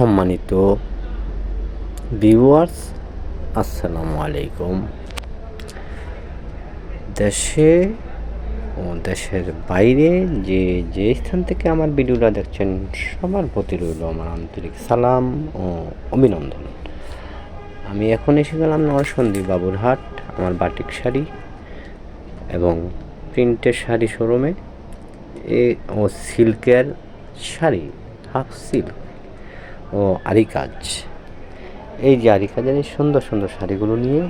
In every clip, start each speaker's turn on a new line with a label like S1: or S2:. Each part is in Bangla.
S1: সম্মানিত ভিউয়ার্স আসসালামু আলাইকুম। দেশে ও দেশের বাইরে যে যে স্থান থেকে আমার ভিডিওটা দেখছেন, সবার প্রতি রইল আমার আন্তরিক সালাম ও অভিনন্দন। আমি এখন এসে গেলাম নরসন্দী বাবুরহাট, আমার বাটিক শাড়ি এবং প্রিন্টের শাড়ি শোরুমে। এ ও সিল্কের শাড়ি, হাফ সিল্ক। ও আরি কাজ এই যে আরি কাজের এই সুন্দর সুন্দর শাড়িগুলো নিয়ে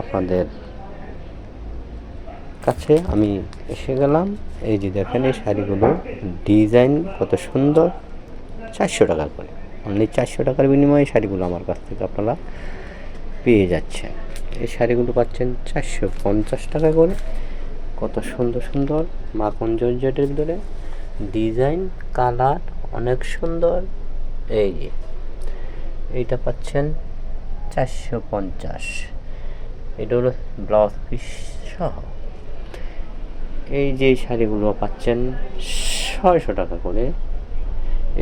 S1: আপনাদের কাছে আমি এসে গেলাম। এই যে দেখেন, এই শাড়িগুলো ডিজাইন কত সুন্দর, চারশো টাকা করে। অনলি চারশো টাকার বিনিময়ে শাড়িগুলো আমার কাছ থেকে আপনারা পেয়ে যাচ্ছেন। এই শাড়িগুলো পাচ্ছেন চারশো পঞ্চাশ টাকা করে। কত সুন্দর সুন্দর। মাখন জর্জেটের ভিতরে ডিজাইন, কালার অনেক সুন্দর। এই যে, এইটা পাচ্ছেন চারশো পঞ্চাশ। এটা হলো ব্লাউজ পিস সহ। এই যে শাড়িগুলো পাচ্ছেন ছয়শো টাকা করে,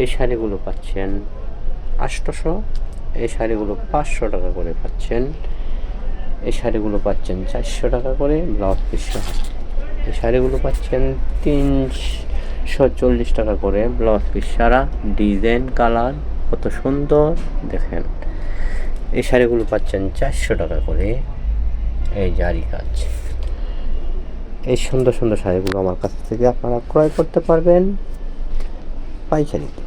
S1: এই শাড়িগুলো পাচ্ছেন আটশোশো এই শাড়িগুলো পাঁচশো টাকা করে পাচ্ছেন, এই শাড়িগুলো পাচ্ছেন চারশো টাকা করে ব্লাউজ পিস সহ। এই শাড়িগুলো পাচ্ছেন তিনশো চল্লিশ টাকা করে। ব্লাউজ পিস, সারা, ডিজাইন, কালার, কত সুন্দর। দেখেন, এই শাড়িগুলো পাচ্ছেন চারশো টাকা করে। এই জারি কাজ। এই সুন্দর সুন্দর শাড়িগুলো আমার কাছ থেকে আপনারা ক্রয় করতে পারবেন পাইকারিতে।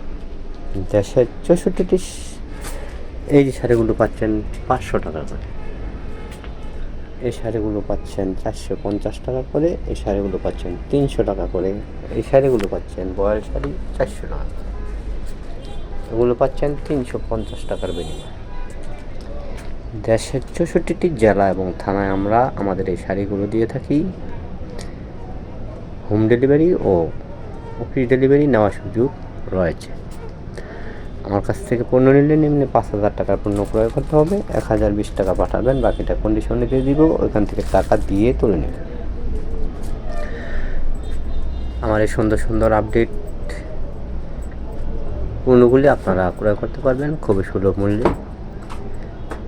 S1: দেশের চৌষট্টিটি এই যে শাড়িগুলো পাচ্ছেন পাঁচশো টাকা করে। এই শাড়িগুলো পাচ্ছেন চারশো পঞ্চাশ টাকা করে, এই শাড়িগুলো পাচ্ছেন তিনশো টাকা করে। এই শাড়িগুলো পাচ্ছেন বয়াল শাড়ি চারশো টাকা এগুলো পাচ্ছেন তিনশো পঞ্চাশ টাকার বিনিময়ে। দেশের চৌষট্টিটি জেলা এবং থানায় আমরা আমাদের এই শাড়িগুলো দিয়ে থাকি। হোম ডেলিভারি ও অফিস ডেলিভারি নেওয়ার সুযোগ রয়েছে। আমার কাছ থেকে পণ্য নিলে নিম্নে পাঁচ হাজার টাকার পণ্য ক্রয় করতে হবে, এক হাজার বিশ টাকা পাঠাবেন, বাকিটা কন্ডিশনে দিয়ে দিব, ওইখান থেকে টাকা দিয়ে তুলে নেবেন। আমার এই সুন্দর সুন্দর আপডেট পণ্যগুলি আপনারা ক্রয় করতে পারবেন, খুবই সুলভ মূল্যে।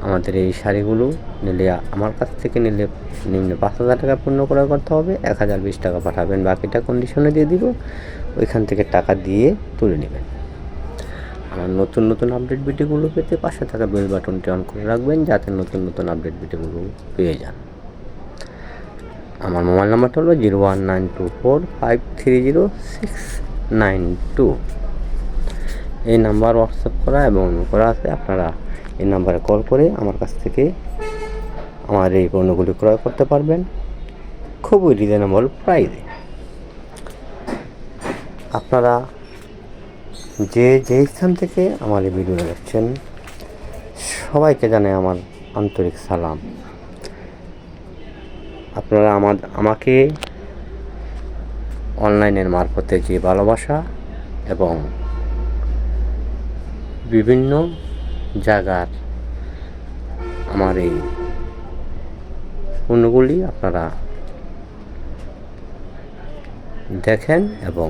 S1: আমাদের এই শাড়িগুলো নিলে, আমার কাছ থেকে নিলে নিম্নে পাঁচ হাজার টাকা পণ্য ক্রয় করতে হবে, এক হাজার বিশ টাকা পাঠাবেন, বাকিটা কন্ডিশনে দিয়ে দিব, ওইখান থেকে টাকা দিয়ে তুলে নেবেন। আমার নতুন নতুন আপডেট ভিডিওগুলো পেতে পাশে থাকা বেল বাটনটি অন করে রাখবেন যাতে নতুন নতুন আপডেট ভিডিওগুলো পেয়ে যান। আমার মোবাইল নাম্বারটা হলো zero one nine two four five three zero six nine two এই নাম্বার হোয়াটসঅ্যাপ করা এবং করা আছে, আপনারা এই নাম্বারে কল করে আমার কাছ থেকে আমার এই পণ্যগুলি ক্রয় করতে পারবেন। খুবই রিজনেবল প্রাইসে আপনারা যে যে স্থান থেকে আমার এই ভিডিওটা দেখছেন, সবাইকে জানে আমার আন্তরিক সালাম। আপনারা আমার, আমাকে অনলাইনের মারফতে যে ভালোবাসা এবং বিভিন্ন জায়গার আমার এই পণ্যগুলি আপনারা দেখেন এবং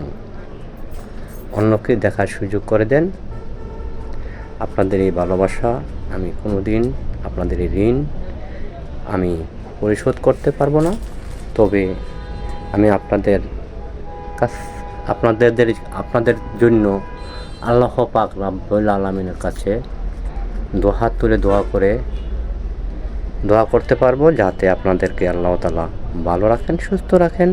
S1: অন্যকে দেখার সুযোগ করে দেন। আপনাদের এই ভালোবাসা, আমি কোনো দিন আপনাদের এই ঋণ আমি পরিশোধ করতে পারব না। তবে আমি আপনাদের কাছ, আপনাদের আপনাদের জন্য আল্লাহ পাক রাব্বুল আলমিনের কাছে দোহাত তুলে দোয়া করে দোয়া করতে পারব, যাতে আপনাদেরকে আল্লাহ তালা ভালো রাখেন, সুস্থ রাখেন।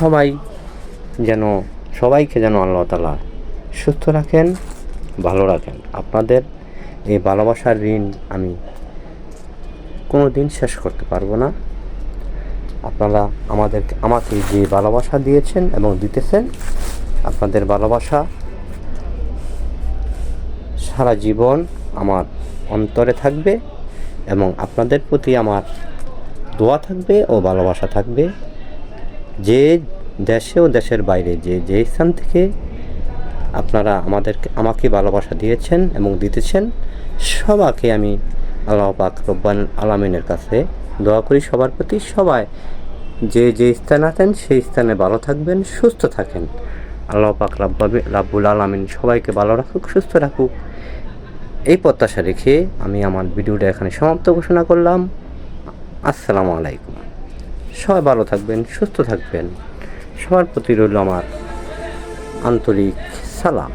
S1: সবাই যেন, সবাইকে যেন আল্লাহ তালা সুস্থ রাখেন, ভালো রাখেন। আপনাদের এই ভালোবাসার ঋণ আমি কোনো দিন শেষ করতে পারব না। আপনারা আমাদের আমাকে যে ভালোবাসা দিয়েছেন এবং দিতেছেন, আপনাদের ভালোবাসা সারা জীবন আমার অন্তরে থাকবে এবং আপনাদের প্রতি আমার দোয়া থাকবে ও ভালোবাসা থাকবে। যে দেশে ও দেশের বাইরে যে যে স্থান থেকে আপনারা আমাদেরকে, আমাকে ভালোবাসা দিয়েছেন এবং দিতেছেন, সবাকে আমি আল্লাহ পাক রব্বান আলামিনের কাছে দোয়া করি। সবার প্রতি সবাই যে যে স্থানে আছেন সেই স্থানে ভালো থাকবেন, সুস্থ থাকেন। আল্লাহ পাক রাব্বাবি রাব্বুল আলমিন সবাইকে ভালো রাখুক, সুস্থ রাখুক। এই প্রত্যাশা রেখে আমি আমার ভিডিওটা এখানে সমাপ্ত ঘোষণা করলাম। আসসালামু আলাইকুম। সবাই ভালো থাকবেন, সুস্থ থাকবেন। সবার প্রতি রইল আমার আন্তরিক সালাম।